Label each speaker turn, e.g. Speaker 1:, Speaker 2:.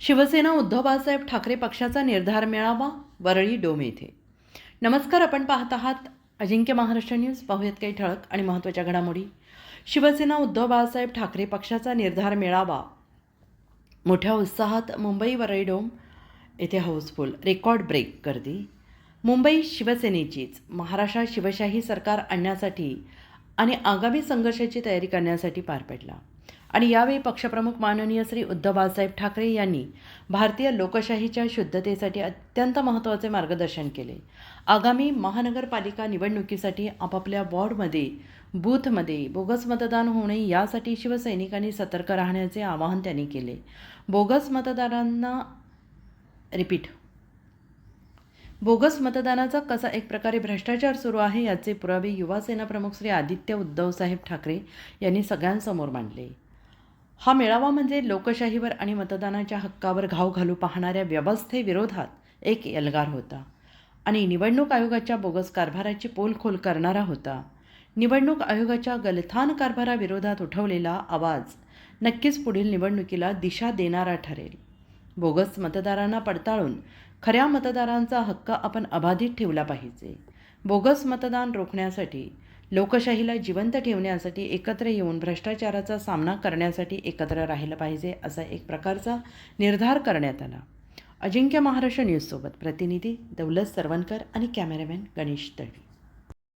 Speaker 1: शिवसेना उद्धव बाळासाहेब ठाकरे पक्षाचा निर्धार मेळावा वरळी डोम येथे. नमस्कार आपण पाहत आहात अजिंक्य महाराष्ट्र न्यूज. पाहूयात काही ठळक आणि महत्त्वाच्या घडामोडी. शिवसेना उद्धव बाळासाहेब ठाकरे पक्षाचा निर्धार मेळावा. मोठ्या उत्साहात मुंबई वरळी डोम येथे हाऊसफुल. रेकॉर्ड ब्रेक गर्दी. मुंबई शिवसेनेचीच. महाराष्ट्रात शिवशाही सरकार आणण्यासाठी आणि आगामी संघर्षाची तयारी करण्यासाठी पार पडला. आणि यावेळी पक्षप्रमुख माननीय श्री उद्धव बाळासाहेब ठाकरे यांनी भारतीय लोकशाहीच्या शुद्धतेसाठी अत्यंत महत्त्वाचे मार्गदर्शन केले. आगामी महानगरपालिका निवडणुकीसाठी आपापल्या वॉर्डमध्ये बूथमध्ये बोगस मतदान होऊ नये यासाठी शिवसैनिकांनी सतर्क राहण्याचे आवाहन त्यांनी केले. बोगस मतदारांना रिपीट बोगस मतदानाचा कसा एक प्रकारे भ्रष्टाचार सुरू आहे याचे पुरावे युवासेना प्रमुख श्री आदित्य उद्धवसाहेब ठाकरे यांनी सगळ्यांसमोर मांडले. हा मेळावा म्हणजे लोकशाहीवर आणि मतदानाच्या हक्कावर घाव घालू पाहणाऱ्या व्यवस्थेविरोधात एक एल्गार होता आणि निवडणूक आयोगाच्या बोगस कारभाराची पोलखोल करणारा होता. निवडणूक आयोगाच्या गलथान कारभाराविरोधात उठवलेला आवाज नक्कीच पुढील निवडणुकीला दिशा देणारा ठरेल. बोगस मतदारांना पडताळून खऱ्या मतदारांचा हक्क आपण अबाधित ठेवला पाहिजे. बोगस मतदान रोखण्यासाठी लोकशाहीला जिवंत ठेवण्यासाठी एकत्र येऊन भ्रष्टाचाराचा सामना करण्यासाठी एकत्र राहिलं पाहिजे असा एक प्रकारचा निर्धार करण्यात आला. अजिंक्य महाराष्ट्र न्यूजसोबत प्रतिनिधी दौलत सरवणकर आणि कॅमेरामॅन गणेश तळी